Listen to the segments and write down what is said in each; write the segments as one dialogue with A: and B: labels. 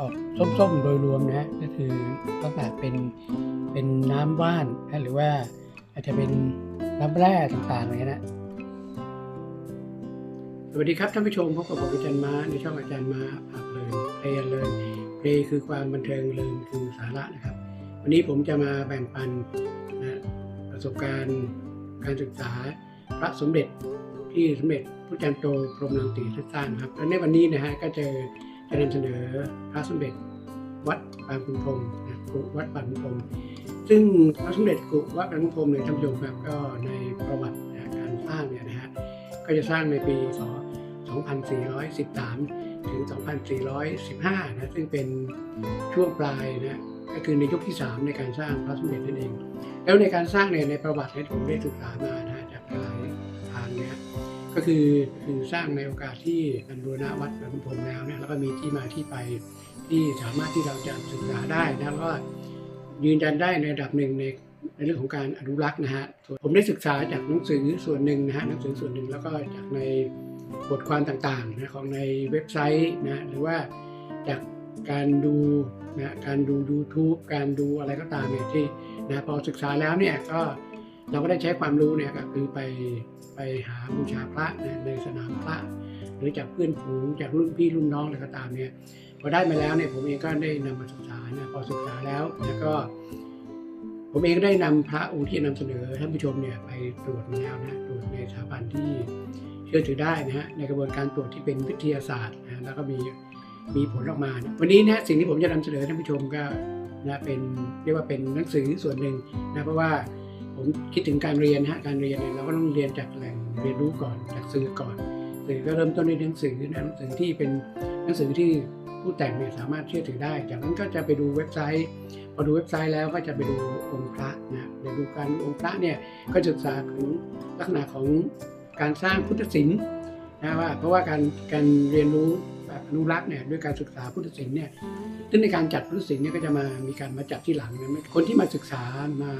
A: ออกส้มๆ โดยรวมนะฮะก็คือลักษณะเป็นเป็นน้ำว่านนะหรือว่าอาจจะเป็นน้ำแร่ต่างๆอะไรนะสวัสดีครับท่านผู้ชมพบกับผมอาจารย์มาในช่องอาจารย์มาพาเพลินเพลินเลยเพลคือความบันเทิงเลินคือสาระนะครับ วันนี้ผมจะมาแบ่งปันนะประสบการณ์การศึกษาพระสมเด็จที่สมเด็จพระจันทร์โตพรหมรังสีท่านสร้างครับและในวันนี้นะฮะก็จะ จะนำเสนอพระสมเด็จวัดบางขุนพรมนะกรุวัดบางขุนพรมซึ่งพระสมเด็จกุวัดบางขุนพรมเนี่ยท่านผู้ชมครับก็ในประวัติการสร้างเนี่ยนะฮะก็จะสร้างในปีศ2413 ถึง 2415 นะ ซึ่งเป็นช่วงปลายนะ ก็คือในยุคที่ 3 ในการสร้างพระสมเด็จนั่นเอง แล้วในการสร้างเนี่ยในประวัติเนี่ผมได้ศึกษามานะ ก็คือคือสร้างในโอกาสที่การบูรณะวัดหลวงพรมแล้วเนี่ยแล้วก็มีที่มาที่ไปที่สามารถที่เราจะศึกษาได้นะแล้วก็ยืนยันได้ในระดับหนึ่งในในเรื่องของการอนุรักษ์นะฮะผมได้ศึกษาจากหนังสือส่วนหนึ่งนะฮะหนังสือส่วนหนึ่งแล้วก็จากในบทความต่างๆนะของในเว็บไซต์นะหรือว่าจากการดูนะการดู YouTube การดูอะไรก็ตามเนี่ยที่นะพอศึกษาแล้วเนี่ยก็ เราก็ได้ใช้ความรู้เนี่ยก็คือไปไปหาบูชาพระในสนามพระ หรือจากเพื่อนฝูงจากรุ่นพี่รุ่นน้องอะไรก็ตามเนี่ยพอได้มาแล้วเนี่ยผมเองก็ได้นำมาศึกษานะพอศึกษาแล้วแล้วก็ ผมเองก็ได้นำพระองค์ที่นำเสนอท่านผู้ชมเนี่ยไปตรวจมาแล้วนะตรวจในสถาบันที่เชื่อถือได้นะฮะในกระบวนการตรวจที่เป็นวิทยาศาสตร์นะแล้วก็มีมีผลออกมานะวันนี้นะสิ่งที่ผมจะนำเสนอท่านผู้ชมก็นะเป็นเรียกว่าเป็นหนังสือส่วนหนึ่งนะเพราะว่า ผมคิดถึงการเรียนนะฮะการเรียนเนี่ยเราก็ต้องเรียนจากแหล่งเรียนรู้ก่อนจากสื่อก่อนสื่อก็เริ่มต้นด้วยหนังสือนะหนังสือที่เป็นหนังสือที่ผู้แต่งเนี่ยสามารถเชื่อถือได้ จากนั้นก็จะไปดูเว็บไซต์พอดูเว็บไซต์แล้วก็จะไปดูองค์พระนะไปดูการดูองค์พระเนี่ยก็ศึกษาถึงลักษณะของการสร้างพุทธศิลป์นะว่าเพราะว่าการการเรียนรู้แบบอนุรักษ์เนี่ยด้วยการศึกษาพุทธศิลป์เนี่ยซึ่งในการจัดพุทธศิลป์เนี่ยก็จะมามีการมาจัดที่หลังนะคนที่มาศึกษามา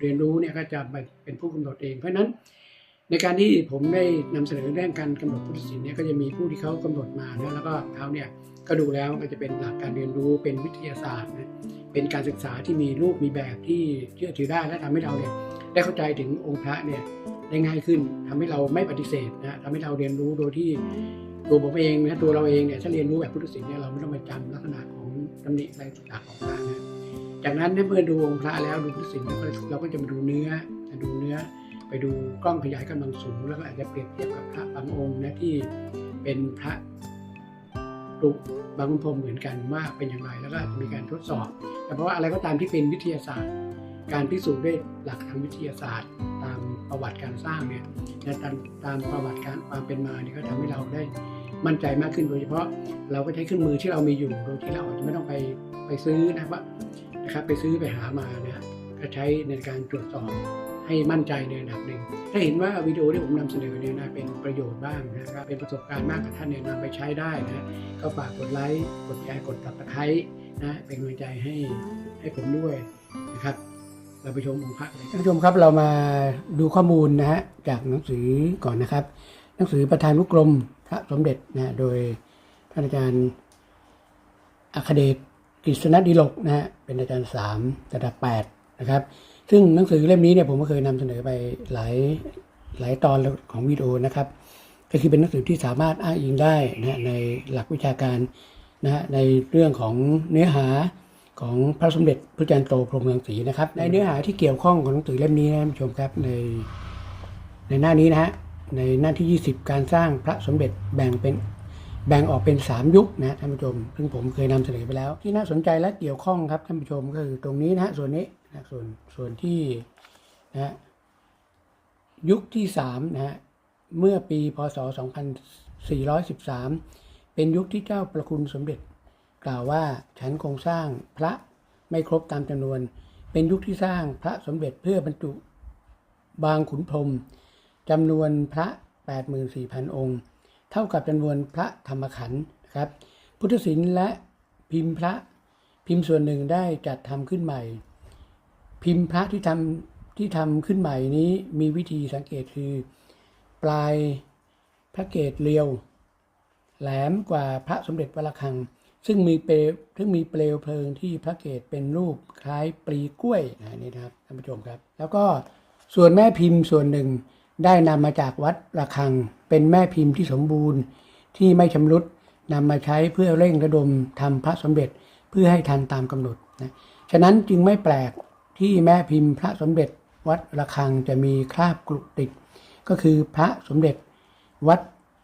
A: เรียนรู้เนี่ยก็จะเป็นผู้กำหนดเอง เพราะฉะนั้นในการที่ผมได้นำเสนอเรื่องการกำหนดพุทธศิลป์เนี่ยก็จะมีผู้ที่เขากำหนดมานะแล้วก็เขาเนี่ยก็ดูแล้วก็จะเป็นหลักการเรียนรู้เป็นวิทยาศาสตร์นะเป็นการศึกษาที่มีรูปมีแบบที่เชื่อถือได้และทำให้เราเนี่ยได้เข้าใจถึงองค์พระเนี่ยได้ง่ายขึ้นทำให้เราไม่ปฏิเสธนะทำให้เราเรียนรู้โดยที่ตัวผมเองนะตัวเราเองเนี่ยถ้าเรียนรู้แบบพุทธศิลป์เนี่ยเราไม่ต้องไปจำลักษณะของตำหนิอะไรต่างๆของพระนะ จากนั้นเนี่ยเมื่อดูองค์พระแล้วดูพุทธศิลป์แล้วก็เราก็จะมาดูเนื้อดูเนื้อ ไปดูกล้องขยายกำลังสูงแล้วก็อาจจะเปรียบเทียบกับพระบางองค์นะที่เป็นพระรูปบางพรมเหมือนกันว่าเป็นอย่างไรแล้วก็มีการทดสอบ แต่เพราะว่าอะไรก็ตามที่เป็นวิทยาศาสตร์ การพิสูจน์ด้วยหลักทางวิทยาศาสตร์ ตามประวัติการสร้างเนี่ยตามตามประวัติการความเป็นมาเนี่ยก็ทำให้เราได้มั่นใจมากขึ้นโดยเฉพาะเราก็ใช้เครื่องมือที่เรามีอยู่โดยที่เราอาจจะไม่ต้องไปไปซื้อนะครับ นะครับไปซื้อไปหามานะก็ใช้ในการตรวจสอบให้มั่นใจในระดับหนึ่ง ถ้าเห็นว่าวิดีโอที่ผมนำเสนอเนี่ยนะเป็นประโยชน์บ้างนะครับเป็นประสบการณ์มากกับท่านเนี่ยนำไปใช้ได้นะก็ฝากกดไลค์กดแชร์กดติดตามนะเป็นกำลังใจให้ให้ผมด้วยนะครับ เราไปชมองค์พระท่านผู้ชมครับเรามาดูข้อมูลนะฮะจากหนังสือก่อนนะครับ หนังสือประธานุกรมพระสมเด็จนะโดยท่านอาจารย์อัคเดช กฤษณดิลกนะฮะเป็นอาจารย์สามระดับแปดนะครับ ซึ่งหนังสือเล่มนี้เนี่ยผมก็เคยนำเสนอไปหลายหลายตอนของวิดีโอนะครับ ก็คือเป็นหนังสือที่สามารถอ้างอิงได้นะในหลักวิชาการนะฮะในเรื่องของเนื้อหาของพระสมเด็จพระจันทร์โตพรหมรังสีนะครับ ในเนื้อหาที่เกี่ยวข้องของหนังสือเล่มนี้นะท่านผู้ชมครับในในหน้านี้นะฮะในหน้าที่ 20 การสร้างพระสมเด็จแบ่งเป็น แบ่งออกเป็น 3 ยุคนะท่านผู้ชม ซึ่งผมเคยนำเสนอไปแล้ว ที่น่าสนใจและเกี่ยวข้องครับท่านผู้ชมก็คือตรงนี้นะส่วนนี้นะส่วนส่วนที่นะยุคที่3นะฮะเมื่อปีพศ 2413 เป็นยุคที่เจ้าประคุณสมเด็จ กล่าวว่าฉันคงสร้างพระไม่ครบตามจำนวน เป็นยุคที่สร้างพระสมเด็จเพื่อบรรจุบางขุนพรมจำนวนพระ 84,000 องค์ เท่ากับจำนวนพระธรรมขันธ์นะครับ พุทธศิลป์และพิมพ์พระพิมพ์ส่วนหนึ่งได้จัดทำขึ้นใหม่ พิมพ์พระที่ทำที่ทำขึ้นใหม่นี้มีวิธีสังเกตคือ ปลายพระเกศเรียว แหลมกว่าพระสมเด็จวระฆัง ซึ่งมีเปลวซึ่งมีเปลวเพลิงที่พระเกศเป็นรูปคล้ายปลีกล้วยนะนี่นะครับท่านผู้ชมครับ แล้วก็ส่วนแม่พิมพ์ส่วนหนึ่ง ได้นำมาจากวัดระฆัง เป็นแม่พิมพ์ที่สมบูรณ์ ที่ไม่ชำรุดนำมาใช้เพื่อเร่งระดมทำพระสมเด็จเพื่อให้ทันตามกำหนดนะฉะนั้นจึงไม่แปลกที่แม่พิมพ์พระสมเด็จวัดระฆังจะมีคราบกรุติด ก็คือพระสมเด็จวัด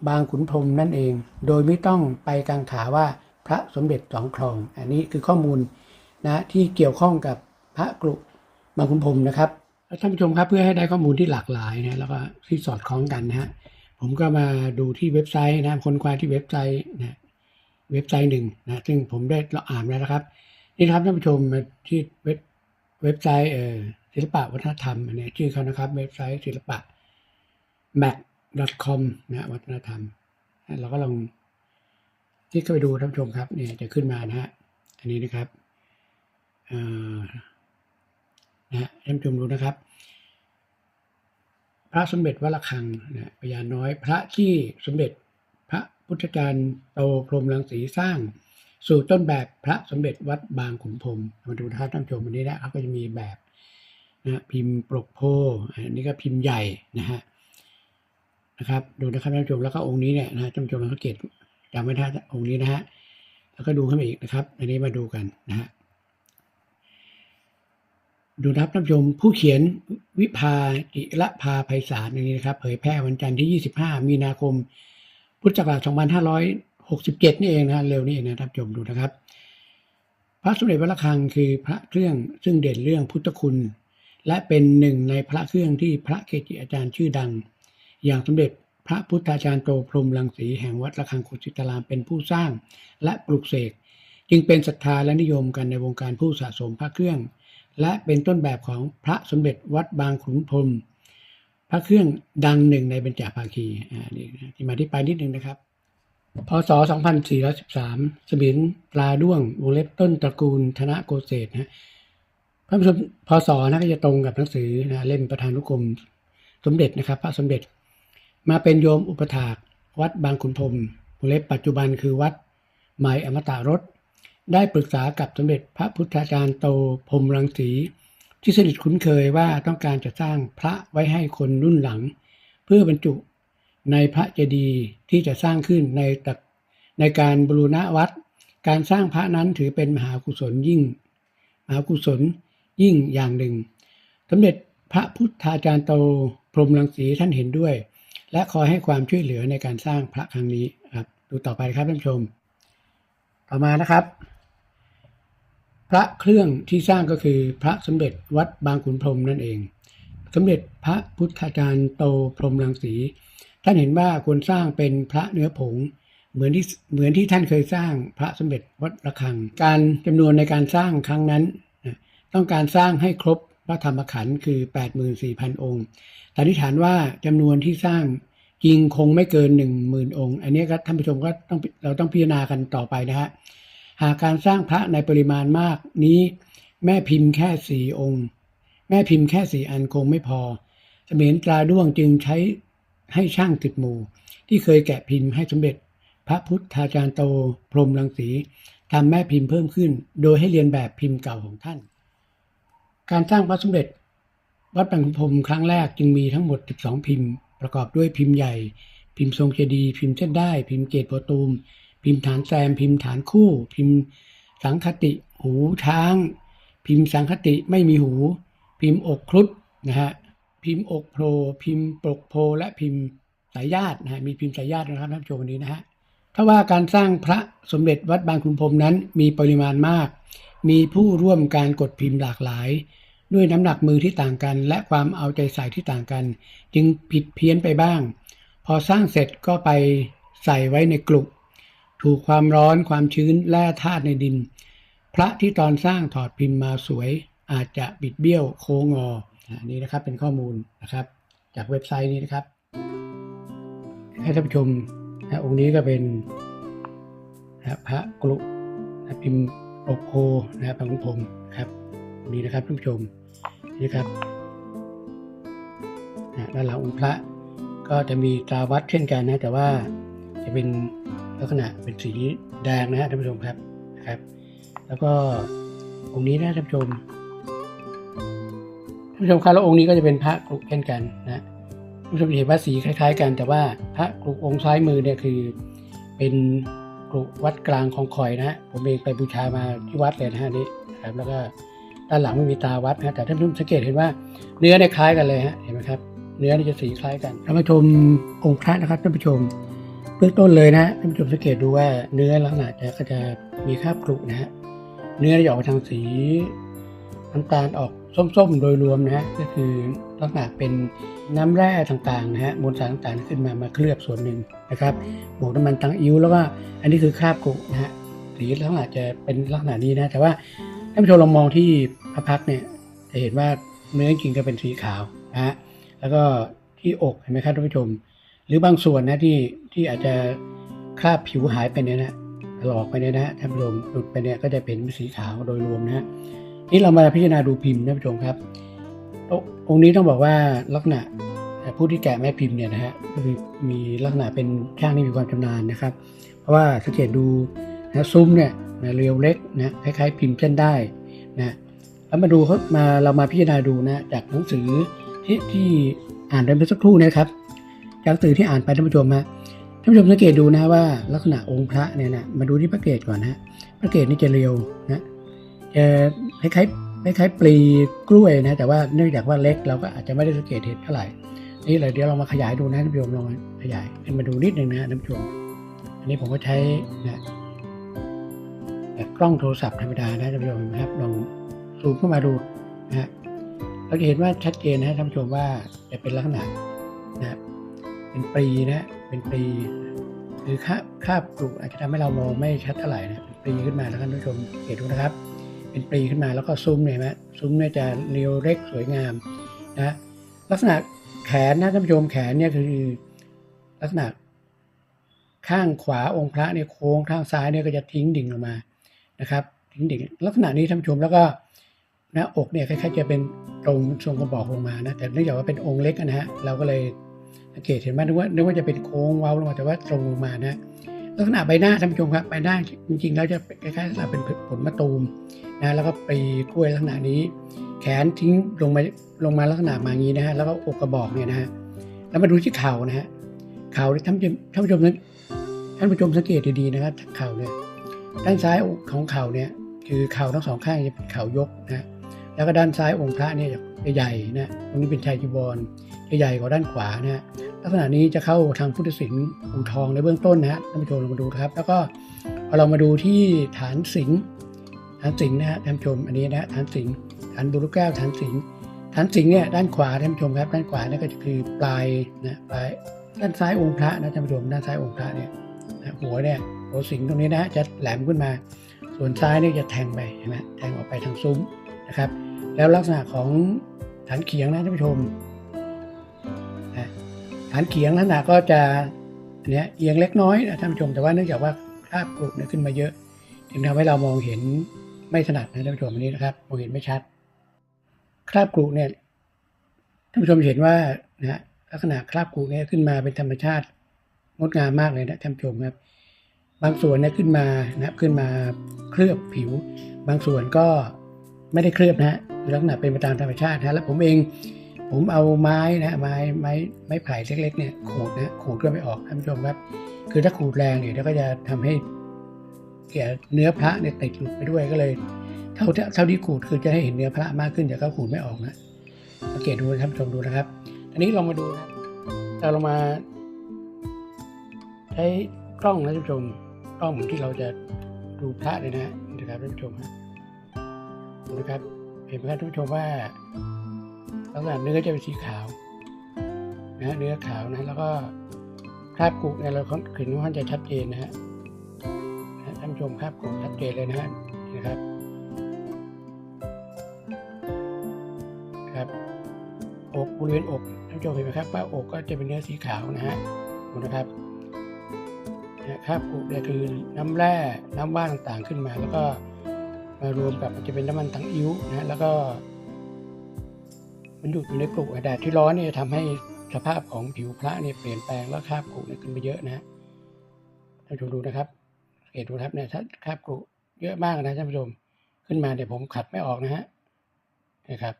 A: บางขุนพรมนั่นเอง โดยไม่ต้องไปกังขาว่าพระสมเด็จสองคลอง อันนี้คือข้อมูลนะที่เกี่ยวข้องกับพระกรุบางขุนพรมนะครับ ท่านผู้ชมครับเพื่อให้ได้ข้อมูลที่หลากหลายนะแล้วก็ที่สอดคล้องกันนะฮะผมก็มาดูที่เว็บไซต์นะค้นคว้าที่เว็บไซต์นะเว็บไซต์หนึ่งนะซึ่งผมได้เราอ่านแล้วนะครับ นี่ครับท่านผู้ชมที่เว็บเว็บไซต์เอ่อศิลปะวัฒนธรรมอันนี้ชื่อเขานะครับ เว็บไซต์ศิลปะ mac.com นะวัฒนธรรมเราก็ลองที่เข้าไปดูท่านผู้ชมครับเนี่ยจะขึ้นมานะฮะอันนี้นะครับเอ่อ นะท่านผู้ชมดูนะครับ พระสมเด็จวัดระฆังนะพญาน้อย พระที่สมเด็จพระพุทธจารย์โตพรมรังสีสร้าง สู่ต้นแบบพระสมเด็จวัดบางขุนพรหมมาดูนะครับท่านผู้ชมวันนี้นะเขาก็จะมีแบบนะพิมพ์ปลกโพอันนี้ก็พิมพ์ใหญ่นะฮะนะครับดูนะครับท่านผู้ชมแล้วก็องค์นี้เนี่ยนะท่านผู้ชมสังเกตจำไว้ท่าองค์นี้นะฮะแล้วก็ดูขึ้นมาอีกนะครับ อันนี้มาดูกันนะฮะ ดูนะครับท่านผู้ชมผู้เขียนวิภาจิระภาไพศาลนี้นะครับ เผยแพร่วันจันทร์ที่ 25 มีนาคม พุทธศักราช2567 นี่เองนะเร็วนี่เองนะท่านผู้ชมดูนะครับ พระสมเด็จวัดระฆังคือพระเครื่องซึ่งเด่นเรื่องพุทธคุณ และเป็นหนึ่งในพระเครื่องที่พระเกจิอาจารย์ชื่อดัง อย่างสมเด็จพระพุทธาจารย์โตพรมรังสีแห่งวัดระฆังโคสิตารามเป็นผู้สร้างและปลุกเสกจึงเป็นศรัทธาและนิยมกันในวงการผู้สะสมพระเครื่อง และเป็นต้นแบบของพระสมเด็จวัดบางขุนพรมพระเครื่องดังหนึ่งในเบญจภาคีอ่านี่ที่มาที่ไปนิดนึงนะครับพศ 2413 สมินปลาด้วงวงเล็บต้นตระกูลธนโกเศษนะพระพศนะก็จะตรงกับหนังสือนะเล่มประธานุกรมสมเด็จนะครับ พระสมเด็จ มาเป็นโยมอุปถากวัดบางขุนพรมวงเล็บปัจจุบันคือวัดใหม่อมตะรส ได้ปรึกษากับสมเด็จพระพุทธาจารย์โตพรมรังสี ที่สนิทคุ้นเคยว่าต้องการจะสร้างพระไว้ให้คนรุ่นหลัง เพื่อบรรจุในพระเจดีย์ที่จะสร้างขึ้นในตักในการบรูณวัด การสร้างพระนั้นถือเป็นมหากุศลยิ่ง มหากุศลยิ่งอย่างหนึ่ง สมเด็จพระพุทธาจารย์โตพรมรังสีท่านเห็นด้วย และคอยให้ความช่วยเหลือในการสร้างพระครั้งนี้ครับดูต่อไปครับท่านผู้ชม ต่อมานะครับ พระเครื่องที่สร้างก็คือพระสมเด็จวัดบางขุนพรหมนั่นเอง สมเด็จพระพุทธาจารย์โตพรหมรังสีท่านเห็นว่าควรสร้างเป็นพระเนื้อผง เหมือนที่เหมือนที่ท่านเคยสร้างพระสมเด็จวัดระฆัง การจำนวนในการสร้างครั้งนั้น ต้องการสร้างให้ครบพระธรรมขันธ์คือ 84,000 องค์สันนิษฐานว่าจำนวนที่สร้างจริงคงไม่เกิน 10,000 องค์ อันนี้ก็ท่านผู้ชมก็ต้องเราต้องพิจารณากันต่อไปนะฮะ หากการสร้างพระในปริมาณมากนี้ แม่พิมพ์แค่สี่องค์ แม่พิมพ์แค่สี่อันคงไม่พอเสมียนตราด้วงจึงใช้ให้ช่างติดหมู่ ที่เคยแกะพิมพ์ให้สมเด็จ พระพุทธาจารย์โตพรหมรังสีทำแม่พิมพ์เพิ่มขึ้น โดยให้เรียนแบบพิมพ์เก่าของท่าน การสร้างพระสมเด็จ วัดบางขุนพรมครั้งแรกจึงมีทั้งหมด 12 พิมพ์ ประกอบด้วยพิมพ์ใหญ่ พิมพ์ทรงเจดีย์พิมพ์เส้นได้ พิมพ์เกตโปรตูม พิมพ์ฐานแซม พิมพ์ฐานคู่ พิมพ์สังคติ หูช้าง พิมพ์สังคติไม่มีหู พิมพ์อกครุฑนะฮะพิมพ์อกโพลพิมพ์ปกโพและพิมพ์สายญาตินะฮะมีพิมพ์สายญาตินะครับท่านผู้ชมวันนี้นะฮะถ้าว่าการสร้างพระสมเด็จวัดบางขุนพรมนั้นมีปริมาณมาก มีผู้ร่วมการกดพิมพ์หลากหลาย ด้วยน้ำหนักมือที่ต่างกัน และความเอาใจใส่ที่ต่างกัน จึงผิดเพี้ยนไปบ้าง พอสร้างเสร็จก็ไปใส่ไว้ในกลุ่ม ถูกความร้อนความชื้นแร่ธาตุในดิน พระที่ตอนสร้างถอดพิมพ์มาสวย อาจจะบิดเบี้ยวโค้งงออันนี้นะครับเป็นข้อมูลนะครับ จากเว็บไซต์นี้นะครับ ให้ท่านผู้ชมนะองค์นี้ก็เป็นนะพระกรุนะพิมพ์ปกโพนะครับพระขุนพรหมครับนี้นะครับท่านผู้ชมนี่ครับนะด้านหลังองค์พระก็จะมีตราวัดเช่นกันนะ แต่ว่าจะเป็น ลักษณะเป็นสีแดงนะฮะท่านผู้ชมครับนะครับ แล้วก็องค์นี้นะท่านผู้ชมท่านผู้ชมครับแล้วองค์นี้ก็จะเป็นพระกรุเช่นกันนะท่านผู้ชมเห็นว่าสีคล้าย ๆ กัน แต่ว่าพระกรุองค์ซ้ายมือเนี่ยคือเป็นกรุวัดกลางของคอยนะฮะผมเองไปบูชามาที่วัดเลยนะฮะนี่ครับแล้วก็ด้านหลังไม่มีตาวัดนะแต่ท่านผู้ชมสังเกตเห็นว่าเนื้อเนี่ยคล้ายกันเลยฮะเห็นไหมครับเนื้อนี่จะสีคล้ายกันเรามาชมองค์พระนะครับท่านผู้ชม เบื้องต้นเลยนะท่านผู้ชมสังเกตดูว่าเนื้อลักษณะจะก็จะมีคราบกรุนะฮะเนื้อจะออกทางสีน้ำตาลออกส้มๆ โดยรวมนะฮะก็คือลักษณะเป็นน้ำแร่ต่างๆนะฮะมวลสารต่างๆขึ้นมามาเคลือบส่วนหนึ่งนะครับบวกน้ำมันตังอิ้วแล้วก็อันนี้คือคราบกรุนะฮะสีลักษณะจะเป็นลักษณะนี้นะแต่ว่าท่านผู้ชมลองมองที่พระพักเนี่ยจะเห็นว่าเนื้อจริงจะเป็นสีขาวนะฮะแล้วก็ที่อกเห็นไหมครับท่านผู้ชม หรือบางส่วนนะที่ที่อาจจะคราบผิวหายไปเนี่ยนะถลอกไปเนี่ยนะท่านผู้ชมหลุดไปเนี่ยก็จะเป็นสีขาวโดยรวมนะฮะนี่เรามาพิจารณาดูพิมพ์ท่านผู้ชมครับโอ้องค์นี้ต้องบอกว่าลักษณะผู้ที่แกะแม่พิมพ์เนี่ยนะฮะก็คือมีลักษณะเป็นช่างที่มีความชำนาญนะครับ เพราะว่าสังเกตดูนะซุ้มเนี่ยนะเรียวเล็กนะคล้ายๆพิมพ์เส้นได้นะแล้วมาดูเขามาเรามาพิจารณาดูนะจากหนังสือที่ที่อ่านไปเมื่อสักครู่นะครับ หนังสือที่อ่านไปท่านผู้ชมฮะท่านผู้ชมสังเกตดูนะว่าลักษณะองค์พระเนี่ยนะมาดูที่พระเกศก่อนนะพระเกศนี่จะเรียวนะจะคล้ายๆคล้ายๆปลีกล้วยนะแต่ว่าเนื่องจากว่าเล็กเราก็อาจจะไม่ได้สังเกตเห็นเท่าไหร่นี่เลยเดี๋ยวเรามาขยายดูนะท่านผู้ชมลองขยายขึ้นมาดูนิดนึงนะท่านผู้ชมอันนี้ผมก็ใช้นะแบบกล้องโทรศัพท์ธรรมดานะท่านผู้ชมนะครับลองซูมเข้ามาดูนะฮะเราจะเห็นว่าชัดเจนนะท่านผู้ชมว่าจะเป็นลักษณะนะ เป็นปรีนะเป็นปรีคือคาบคาบกรุอาจจะทำให้เรามองไม่ชัดเท่าไหร่นะเป็นปรีขึ้นมาแล้วท่านผู้ชมเห็นดูนะครับ เป็นปรีขึ้นมาแล้วก็ซุ้มเนี่ยนะซุ้มเนี่ยจะเรียวเล็กสวยงามนะลักษณะแขนนะท่านผู้ชมแขนเนี่ยคือลักษณะข้างขวาองค์พระเนี่ยโค้งข้างซ้ายเนี่ยก็จะทิ้งดิ่งลงมานะครับ ทิ้งดิ่งลักษณะนี้ท่านผู้ชมแล้วก็หน้าอกเนี่ยคล้ายๆจะเป็นตรงทรงกระบอกลงมานะแต่เนื่องจากว่าเป็นองค์เล็กนะฮะเราก็เลย สังเกตเห็นไหมนึกว่านึกว่าจะเป็นโค้งเว้าลงมาแต่ว่าตรงลงมานะลักษณะใบหน้าท่านผู้ชมครับใบหน้าจริง ๆ แล้วจะคล้ายๆเราเป็นผลมะตูมนะแล้วก็ปีกล้วยลักษณะนี้ แขนทิ้งลงมาลงมาลักษณะมางนี้นะฮะแล้วก็อกกระบอกเนี่ยนะฮะแล้วมาดูที่เข่านะฮะเข่าท่านผู้ชมท่านผู้ชมท่านผู้ชมสังเกตดีๆนะครับเข่าเนี่ยด้านซ้ายของเข่าเนี่ยคือเข่าทั้งสองข้างจะเป็นเข่ายกนะแล้วก็ด้านซ้ายองค์พระเนี่ยจะใหญ่นะตรงนี้เป็นชายจีวร จะใหญ่กว่าด้านขวานะฮะลักษณะนี้จะเข้าทางพุทธศิลป์อู่ทองในเบื้องต้นนะฮะท่านผู้ชมเรามาดูครับ แล้วก็พอเรามาดูที่ฐานสิงห์ฐานสิงห์นะฮะท่านผู้ชมอันนี้นะฐานสิงห์ฐานบุรุษแก้วฐานสิงห์ฐานสิงห์เนี่ยด้านขวาท่านผู้ชมครับด้านขวานี่ก็จะคือปลายนะปลายด้านซ้ายองค์พระนะท่านผู้ชมด้านซ้ายองค์พระเนี่ยนะหัวเนี่ยหัวสิงห์ตรงนี้นะจะแหลมขึ้นมา ส่วนซ้ายเนี่ยจะแทงไปเห็นไหมแทงออกไปทางซุ้มนะครับ แล้วลักษณะของฐานเขียงนะท่านผู้ชม ฐานเขียงลักษณะก็จะเนี้ยเอียงเล็กน้อยนะท่านผู้ชมแต่ว่าเนื่องจากว่าคราบกรุเนี่ยขึ้นมาเยอะจึงทำให้เรามองเห็นไม่ถนัดนะท่านผู้ชมอันนี้นะครับมองเห็นไม่ชัด คราบกรุเนี่ยท่านผู้ชมเห็นว่านะลักษณะคราบกรุเนี่ยขึ้นมาเป็นธรรมชาติงดงามมากเลยนะท่านผู้ชมครับ บางส่วนเนี่ยขึ้นมานะขึ้นมาเคลือบผิว บางส่วนก็ไม่ได้เคลือบนะฮะลักษณะเป็นไปตามธรรมชาตินะและผมเอง ผมเอาไม้นะไม้ไม้ไม้ไผ่เล็กๆเนี่ยขูดนะขูดก็ไม่ออกท่านผู้ชมครับ คือถ้าขูดแรงเนี่ยเดี๋ยวก็จะทำให้เกี่ยเนื้อพระเนี่ยติดหลุดไปด้วยก็เลยเท่าเท่าที่ขูดคือจะให้เห็นเนื้อพระมากขึ้นแต่ก็ขูดไม่ออกนะสังเกตดูนะท่านผู้ชมดูนะครับ อันนี้ลองมาดูนะเราลองมาใช้กล้องนะท่านผู้ชมกล้องเหมือนที่เราจะดูพระเลยนะนะครับท่านผู้ชมนะครับเห็นไหมครับท่านผู้ชมว่า ลักษณะเนื้อจะเป็นสีขาวนะเนื้อขาวนะแล้วก็คราบกุเนี่ยเราขึ้นว่าจะชัดเจนนะฮะท่านชมคราบกุชัดเจนเลยนะฮะนะครับครับอกบริเวณอกท่านชมเห็นไหมครับว่าอกก็จะเป็นเนื้อสีขาวนะฮะดูนะครับนะคราบกุเนี่ยคือน้ำแร่น้ำว่านต่างๆขึ้นมา แล้วก็มารวมกับมันจะเป็นน้ำมันทั้งอิ้วนะแล้วก็ มันอยู่ในกลุ่มแดดที่ร้อนเนี่ยทำให้สภาพของผิวพระเนี่ยเปลี่ยนแปลงแล้วคราบกรุเนี่ยขึ้นไปเยอะนะท่านผู้ชมดูนะครับเห็นดูครับเนี่ยถ้าคราบกรุเยอะมากนะท่านผู้ชมขึ้นมาเดี๋ยวผมขัดไม่ออกนะฮะนะครับ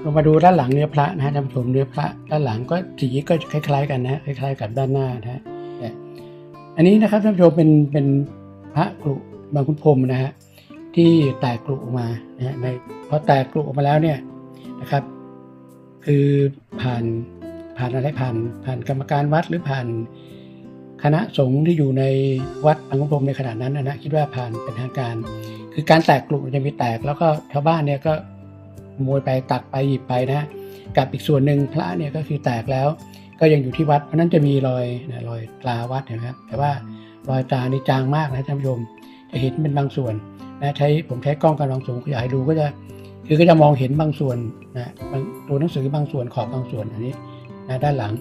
A: เรามาดูด้านหลังเนื้อพระนะฮะท่านผู้ชมเนื้อพระด้านหลังก็สีก็คล้าย ๆ กันนะคล้าย ๆ กับด้านหน้านะฮะอันนี้นะครับท่านผู้ชมเป็นเป็นพระกรุบางคุณพรมนะฮะ ที่แตกกรุออกมานะฮะในพอแตกกรุออกมาแล้วเนี่ยนะครับ คือผ่านผ่านอะไรผ่านผ่านกรรมการวัดหรือผ่านคณะสงฆ์ที่อยู่ในวัดบางคุพรมในขณะนั้นนะคิดว่าผ่านเป็นทางการ คือการแตกกลุ่มจะมีแตก แล้วก็ชาวบ้านเนี่ยก็ขโมยไปตักไปหยิบไปนะกับอีกส่วนหนึ่งพระเนี่ยก็คือแตกแล้ว ก็ยังอยู่ที่วัดเพราะนั้นจะมีรอยนะรอยตราวัดนะครับ แต่ว่ารอยตรานี่จางมากนะท่านผู้ชมจะเห็นเป็นบางส่วน นะใช้ผมใช้กล้องกำลังสูงขยายดูก็จะคือก็จะมองเห็นบางส่วนนะบางตัวหนังสือบางส่วนขอบบางส่วนอันนี้นะด้านหลัง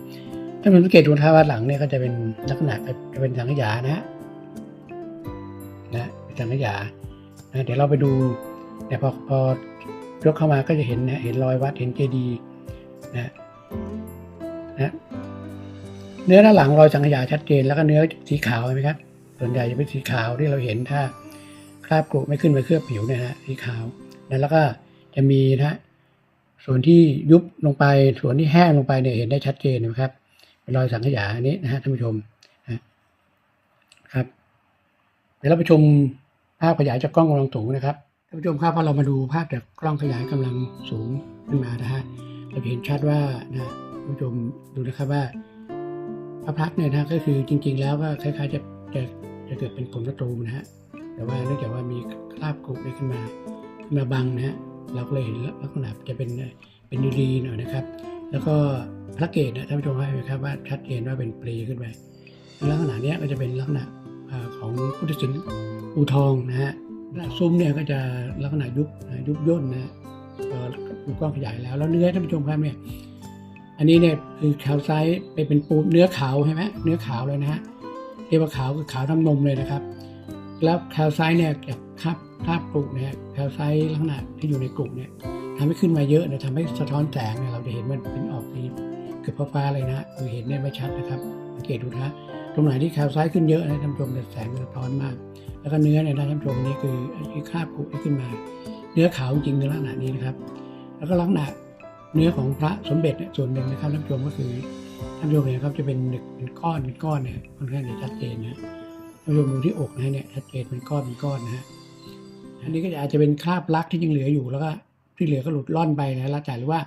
A: ถ้าเราสังเกตดูท่าวัดหลังเนี่ยก็จะเป็นลักษณะจะเป็นสังขยานะฮะนะสังขยานะเดี๋ยวเราไปดูเนี่พอพอยกเข้ามาก็จะเห็นนะเห็นรอยวัดเห็นเจดีนะนะเนื้อด้านหลังรอยสังขยาชัดเจนแล้วก็เนื้อสีขาวเห็นไหมครับส่วนใหญ่จะเป็นสีขาวที่เราเห็นถ้า ราบกรุไม่ขึ้นไปเคลือบผิวเนี่ยนะสีขาวนะแล้วก็จะมีนะฮะส่วนที่ยุบลงไปส่วนที่แห้งลงไปเนี่ยเห็นได้ชัดเจนนะครับเป็นรอยสังขยาอันนี้นะฮะท่านผู้ชมนะครับเดี๋ยวเราไปชมภาพขยายจากกล้องกำลังสูงนะครับท่านผู้ชมครับพอเรามาดูภาพจากกล้องขยายกำลังสูงขึ้นมานะฮะเราเห็นชัดว่านะท่านผู้ชมดูนะครับว่าพระพักเนี่ยนะก็คือจริง ๆ แล้วก็คล้ายๆจะจะจะเกิดเป็นผลกระตูนะฮะ แต่ว่าเนื่องจากว่ามีคราบกรุได้ขึ้นมาขึ้นมาบังนะฮะเราก็เลยเห็นลักษณะจะเป็นเป็นยูรีหน่อยนะครับ แล้วก็พระเกศนะท่านผู้ชมให้ไหมครับว่าชัดเจนว่าเป็นปรีขึ้นไปลักษณะนี้ก็จะเป็นลักษณะของพุทธศิลป์อูทองนะฮะซุ้มเนี่ยก็จะลักษณะยุบยุบย่นนะฮะอดูกล้องขยายแล้ว แล้วเนื้อท่านผู้ชมครับเนี่ย อันนี้เนี่ยคือขาวไซส์ไปเป็นปูเนื้อขาวใช่ไหมเนื้อขาวเลยนะฮะเรียกว่าขาวคือขาวทำนมเลยนะครับ แล้วแคลไซต์เนี่ยจากคราบคาบกรุนะฮะแคลไซต์ลักษณะที่อยู่ในกรุเนี่ยทำให้ขึ้นมาเยอะเนี่ยทำให้สะท้อนแสงเนี่ยเราจะเห็นมันเป็นออกสีเกือบฟ้าเลยนะคือเห็นเนี่ยไม่ชัดนะครับสังเกตดูนะตรงไหนที่แคลไซต์ขึ้นเยอะนะท่านผู้ชมแสงมันสะท้อนมาก แล้วก็เนื้อเนี่ยนะท่านผู้ชมนี่คือที่คาบกรุที่ขึ้นมา เนื้อขาวจริงในลักษณะนี้นะครับ แล้วก็ลักษณะเนื้อของพระสมเด็จเนี่ยส่วนหนึ่งนะครับท่านผู้ชมก็คือท่านผู้ชมเนี่ยครับจะเป็นเป็นก้อนเป็นก้อนเนี่ยค่อนข้างจะชัดเจนนะ ท่านผู้ชมดูที่อกนะฮะเนี่ยชัดเจนเป็นก้อนเป็นก้อนนะฮะอันนี้ก็อาจจะเป็นคราบลักที่ยังเหลืออยู่แล้วก็ที่เหลือก็หลุดล่อนไปนะละจ่ากหรือว่า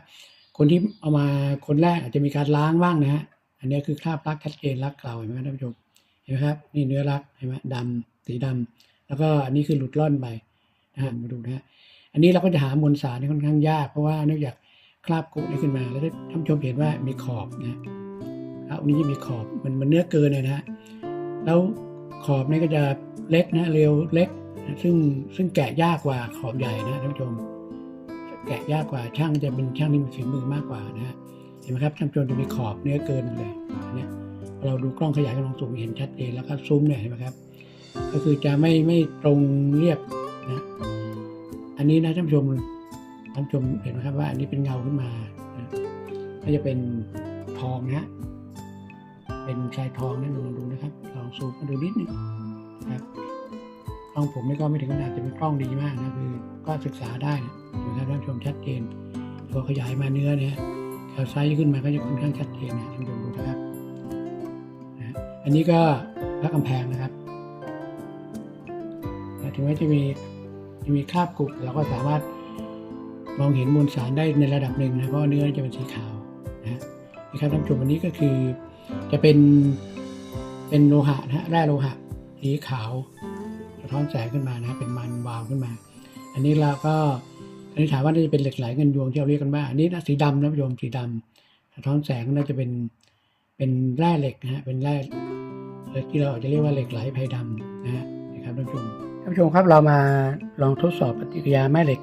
A: คนที่เอามาคนแรกอาจจะมีการล้างบ้างนะฮะอันนี้คือคราบลักชัดเจนลักเก่าเห็นไหมท่านผู้ชมเห็นไหมครับนี่เนื้อลักเห็นไหมดำสีดำแล้วก็อันนี้คือหลุดล่อนไปนะฮะมาดูนะฮะอันนี้เราก็จะหามวลสารที่ค่อนข้างยากเพราะว่าเนื่องจากคราบกุนี่ขึ้นมาแล้วท่านผู้ชมเห็นว่ามีขอบนะแล้วอันนี้มีขอบมันมันเนื้อเกินเนี่ยนะฮะแล้ว ขอบนี่ก็จะเล็กนะเรียวเล็กนะซึ่งซึ่งแกะยากกว่าขอบใหญ่นะท่านผู้ชม แกะยากกว่าช่างจะเป็นช่างที่มีฝีมือมากกว่านะฮะเห็นไหมครับท่านผู้ชมจะมีขอบเนื้อเกินเลยเนี้ยเราดูกล้องขยายกำลังสูงเห็นชัดเจนแล้วก็ซูมเนี่ยเห็นไหมครับ ก็คือจะไม่ไม่ตรงเรียบนะอันนี้นะท่านผู้ชมท่านผู้ชมเห็นไหมครับว่าอันนี้เป็นเงาขึ้นมานะก็จะเป็นทองนะเป็นชายทองนะลองดูนะครับ องซูมมาดูนิดนึงนะครับกล้องผมนี่ก็ไม่ถึงขนาดจะเป็นกล้องดีมากนะคือก็ศึกษาได้นะนไหมครับท่านชมชัดเจนพอขยายมาเนื้อเนี่ยแคลไซต์ขึ้นมาก็จะค่อนข้างชัดเจนนะท่านผู้ชมดูนะครับนะอันนี้ก็พระกำแพงนะครับแต่ถึงแม้จะมีจะมีคราบกรุเราก็สามารถมองเห็นมวลสารได้ในระดับหนึ่งนะเพราะเนื้อจะเป็นสีขาวนะฮะครับท่านผู้ชมอันนี้ก็คือจะเป็น เป็นโลหะนะฮะแร่โลหะสีขาวสะท้อนแสงขึ้นมานะเป็นมันวาวขึ้นมา อันนี้เราก็อันนี้ถามว่าน่าจะเป็นเหล็กไหลเงินยวงที่เราเรียกกันว่าอันนี้นะสีดำนะผู้ชมสีดำสะท้อนแสงน่าจะเป็นเป็นแร่เหล็กนะฮะเป็นแร่ที่เราอาจจะเรียกว่าเหล็กไหลไพดำนะฮะนะครับท่านผู้ชมท่านผู้ชมครับเรามาลองทดสอบปฏิกิริยาแม่เหล็ก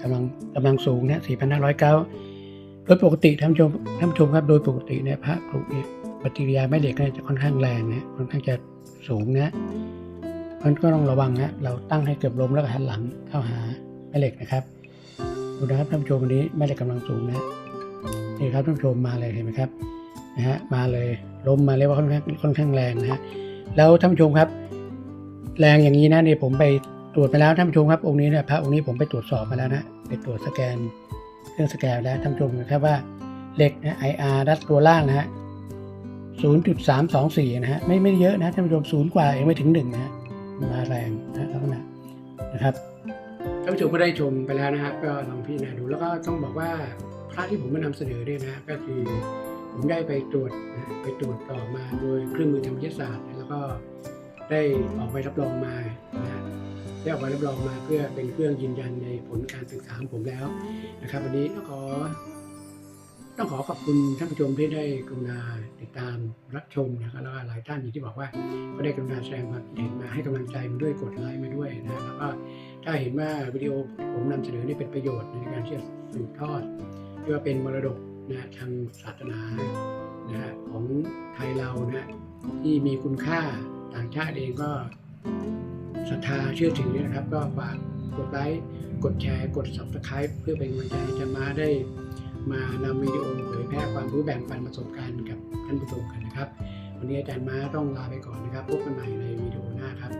A: กำลังกำลังสูงนี่ย4,509โดยปกติท่านผู้ชมท่านผู้ชมครับโดยปกติเนี่ยพระกรุเนี่ย ปฏิกิริยาแม่เหล็กเนี่ยจะค่อนข้างแรงนะค่อนข้างจะสูงนะมันก็ต้องระวังนะเราตั้งให้เกือบลมแล้วก็หันหลังเข้าหาแม่เหล็กนะครับ ดูนะครับท่านผู้ชมวันนี้แม่เหล็กกำลังสูงนะนี่ครับท่านผู้ชมมาเลยเห็นไหมครับนะฮะมาเลยลมมาเรียกว่าค่อนข้างค่อนข้างแรงนะฮะแล้วท่านผู้ชมครับ แรงอย่างนี้นะเนี่ยผมไปตรวจไปแล้วท่านผู้ชมครับองค์นี้เนี่ยพระองค์นี้ผมไปตรวจสอบมาแล้วนะไปตรวจสแกนเครื่องสแกนแล้วท่านผู้ชมนะครับว่าเหล็กนะ IR ด้านตัวล่างนะฮะ 0.324 นะฮะไม่ไม่เยอะนะท่านผู้ชมศูนย์กว่าเองไม่ถึงหนึ่งนะฮะมาแรงนะลักษณะนะครับท่านผู้ชมก็ได้ชมไปแล้วนะฮะก็ลองพิจารณาดูแล้วก็ต้องบอกว่าพระที่ผมมานำเสนอเนี่ยนะก็คือผมได้ไปตรวจนะไปตรวจต่อมาโดยเครื่องมือทางวิทยาศาสตร์ แล้วก็ได้ออกใบรับรองมานะได้ออกใบรับรองมาเพื่อเป็นเครื่องยืนยันในผลการศึกษาของผมแล้วนะครับ วันนี้ต้องขอ ต้องขอขอบคุณท่านผู้ชมที่ได้กรุณาติดตามรับชมนะครับแล้วก็หลายท่านอย่างที่บอกว่าก็ได้กรุณาแสดงความคิดเห็นมาให้กำลังใจมาด้วยกดไลค์มาด้วยนะแล้วก็ถ้าเห็นว่าวิดีโอผมนำเสนอนี่เป็นประโยชน์ในการที่จะสืบทอดที่ว่าเป็นมรดกนะทางศาสนานะของไทยเรานะที่มีคุณค่าต่างชาติเองก็ศรัทธาเชื่อถือนะครับ ก็ฝากกดไลค์กดแชร์ กด subscribe เพื่อเป็นกำลังใจจารย์มาได้ มานำวิดีโอเผยแพร่ความรู้แบ่งปันประสบการณ์กับท่านผู้ชมกันนะครับ วันนี้อาจารย์ม้าต้องลาไปก่อนนะครับ พบกันใหม่ในวิดีโอหน้าครับ